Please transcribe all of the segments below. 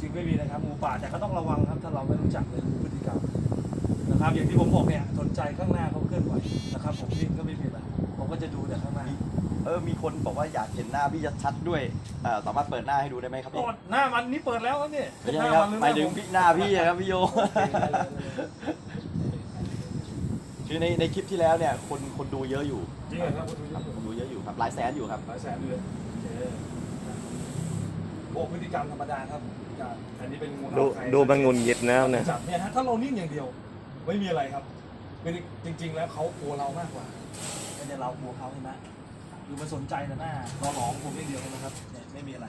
จริงไม่มีนะครับหมูป่าแต่ก็ต้องระวังครับถ้าเราไม่รู้จักเลยรู้พฤติกรรมนะครับ อย่างที่ผมบอกเนี่ยสนใจข้างหน้าเขาเคลื่อนไหวนะครับ ผมนิ่งก็ไม่มีอะไรผมก็จะดูแต่ข้างหน้าเออมีคนบอกว่าอยากเห็นหน้าพี่ชัดๆด้วยเอ่อสามารถเปิดหน้าให้ดูได้ไหมครับโอ้พี่หน้ามันนี่เปิดแล้วครับนี่ไม่ใช่หน้าครับนหรือหมายถึงผมพี่หน้าพี่อะครับพี่โย คือในในคลิปที่แล้วเนี่ยคนคนดูเยอะอยู่จริงเหรอครับคุณดูครับคนดูเยอะอยู่ครับหลายแสนอยู่ครับหลายแสนเลยโอเคโอ้พฤติกรรมธรรมดาครับพฤติกรรมอันนี้เป็นงูดูเห่าไทยดูมันงุนหงิดนะครับเนี่ยจับเนี่ยฮะถ้าเรานิ่งอย่างเดียว ไม่มีอะไรครับไม่ได้จริง ๆ แล้วเขากลัวเรามากกว่าไม่ใช่เรากลัวเขาใช่ไหมคือมันสนใจแต่หน้าเราหลองผมอย่างเดียวนะครับเนี่ยไม่มีอะไร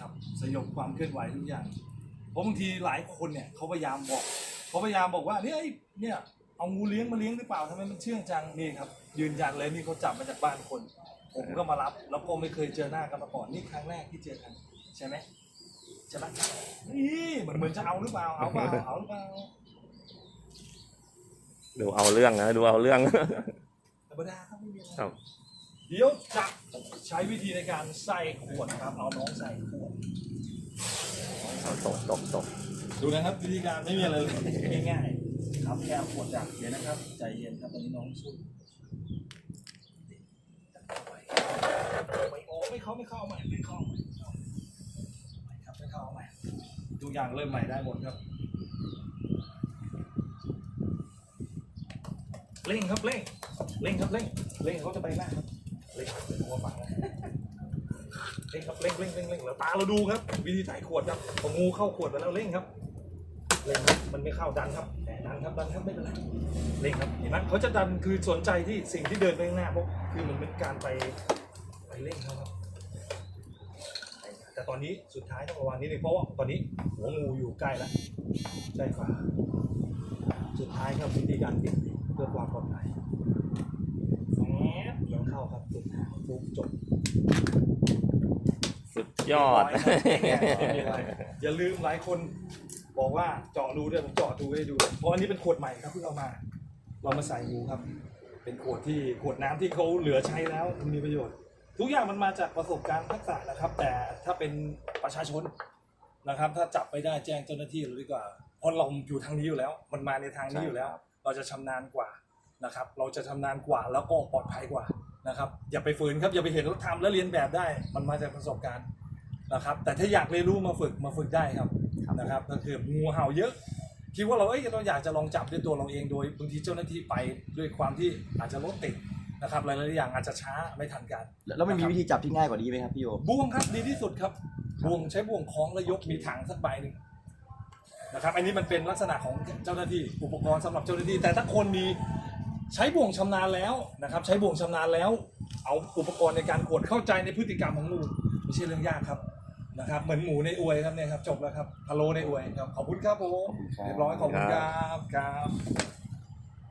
ครับสยบความเคลื่อนไหวทุกอย่างเพราะบางทีหลายคนเนี่ยเขาพยายามบอกเขาพยายามบอกว่าเนี่ยไอ้เนี่ย เอางูเลี้ยงมาเลี้ยงหรือเปล่าทำไมมันเชื่องจังนี่ครับ ยืนยันเลยนี่เขาจับมาจากบ้านคน ผมก็มารับ แล้วก็ไม่เคยเจอหน้ากันมาก่อนนี่ครั้งแรกที่เจอกันใช่ไหมใช่ไหมนี่เหมือนเหมือนจะเอาหรือเปล่าเอาเปล่าเอาหรือเปล่าดูเอาเรื่องนะดูเอาเรื่องธรรมดาครับไม่มีอะไรครับ เดี๋ยวจะใช้วิธีในการใส่ขวดครับเอาน้องใส่ขวดตกตกตกดูนะครับวิธีการไม่มีอะไรเลยง่ายๆ ครับแค่เอาขวดจากเดี๋ยนะครับ ใจเย็นครับตอนนี้น้องสู้ไม่โอ้ไม่เข้าไม่เข้าใหม่ไม่เข้าใหม่ไม่ครับไม่เข้าใหม่ทุกอย่างเริ่มใหม่ได้หมดครับเร่งครับเร่งเร่งครับเร่งเร่งเขาจะไปหน้าครับเร่งเป็นหัวฝังนะเร่งครับเร่งเร่งเร่งเร่งแล้วตาเราดูครับ วิธีใส่ขวดครับพองูเข้าขวดไปแล้วเร่งครับเร่งครับมันไม่เข้าดันครับ ดันครับดันครับไม่เป็นไรเร่งครับเห็นไหมเขาจะดันคือสนใจที่สิ่งที่เดินไปข้างหน้าเพราะคือมันเป็นการไปไปเร่งเขาครับ แต่ตอนนี้สุดท้ายต้องระวังนิดนึงเพราะว่าตอนนี้หัวงูอยู่ใกล้แล้วใกล้ฝาสุดท้ายครับวิธีการปิดเพื่อความปลอดภัยแหมเดี๋ยวเข้าครับสุดท้ายปุ๊บจบสุดยอด อย่าลืมหลายคน บอกว่าเจาะรูด้วยผมเจาะดูให้ดู เพราะอันนี้เป็นขวดใหม่ครับเพิ่งเอามา เรามาใส่งูครับ เป็นขวดที่ขวดน้ำที่เขาเหลือใช้แล้วมันมีประโยชน์ ทุกอย่างมันมาจากประสบการณ์ทักษะนะครับ แต่ถ้าเป็นประชาชนนะครับ ถ้าจับไม่ได้แจ้งเจ้าหน้าที่เลยดีกว่าเพราะเราอยู่ทางนี้อยู่แล้ว มันมาในทางนี้อยู่แล้ว เราจะชำนาญกว่านะครับ เราจะชำนาญกว่าแล้วก็ปลอดภัยกว่านะครับ อย่าไปฝืนครับอย่าไปเห็นแล้วทำแล้วเรียนแบบได้ มันมาจากประสบการณ์นะครับ แต่ถ้าอยากเรียนรู้มาฝึกมาฝึกได้ครับ นะครับ ก็คืองูเห่าเยอะคิดว่าเราเอ้ยเราอยากจะลองจับด้วยตัวเราเองโดยบางทีเจ้าหน้าที่ไปด้วยความที่อาจจะรถติดนะครับหลายๆอย่างอาจจะช้าไม่ทันกันแล้วมันมีวิธีจับที่ง่ายกว่านี้ไหมครับพี่โยบ่วงครับดีที่สุดครับบ่วงใช้บ่วงคล้องแล้วยกมีถังสักใบหนึ่งนะครับอันนี้มันเป็นลักษณะของเจ้าหน้าที่อุปกรณ์สำหรับเจ้าหน้าที่ แต่ถ้าคนมีใช้บ่วงชำนาญแล้วนะครับใช้บ่วงชำนาญแล้ว เอาอุปกรณ์ในการขวดเข้าใจในพฤติกรรมของงูไม่ใช่เรื่องยากครับ นะครับเหมือนหมูในอวยครับเนี่ยครับจบแล้วครับพะโลในอวยครับขอบคุณครับผมขอบคุณครับเรียบร้อยขอบคุณครับครับ